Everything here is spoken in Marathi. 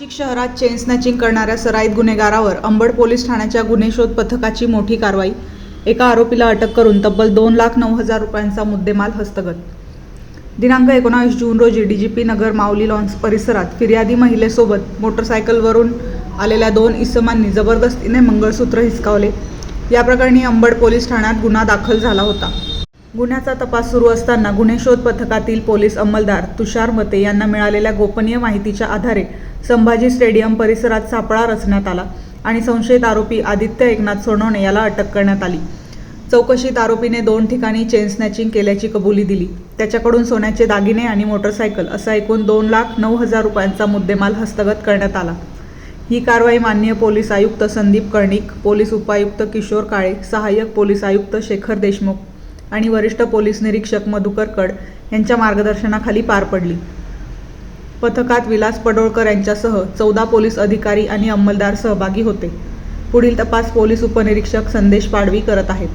नाशिक शहरात चेन स्नॅचिंग करणाऱ्या सराईत गुन्हेगारावर अंबड पोलीस ठाण्याच्या गुन्हे शोध पथकाची मोठी कारवाई एका आरोपीला अटक करून तब्बल दोन लाख नऊ हजार रुपयांचा मुद्देमाल हस्तगत. दिनांक एकोणावीस जून रोजी डीजीपी नगर माऊली लॉन्स परिसरात फिर्यादी महिलेसोबत मोटरसायकलवरून आलेल्या दोन इसमांनी जबरदस्तीने मंगळसूत्र हिसकावले. या प्रकरणी अंबड पोलीस ठाण्यात गुन्हा दाखल झाला होता. गुन्ह्याचा तपास सुरू असताना गुन्हे शोध पथकातील पोलीस अंमलदार तुषार मते यांना मिळालेल्या गोपनीय माहितीच्या आधारे संभाजी स्टेडियम परिसरात सापळा रचण्यात आला आणि संशयित आरोपी आदित्य एकनाथ सोनवणे याला अटक करण्यात आली. चौकशीत आरोपीने दोन ठिकाणी चेन स्नॅचिंग केल्याची कबुली दिली. त्याच्याकडून सोन्याचे दागिने आणि मोटरसायकल असा एकूण दोन लाख नऊ हजार रुपयांचा मुद्देमाल हस्तगत करण्यात आला. ही कारवाई माननीय पोलीस आयुक्त संदीप कर्णिक पोलीस उपायुक्त किशोर काळे सहाय्यक पोलीस आयुक्त शेखर देशमुख आणि वरिष्ठ पोलीस निरीक्षक मधुकर कड यांच्या मार्गदर्शनाखाली पार पडली. पथकात विलास पडोळकर यांच्यासह चौदा पोलीस अधिकारी आणि अंमलदार सहभागी होते. पुढील तपास पोलीस उपनिरीक्षक संदेश पाडवी करत आहेत.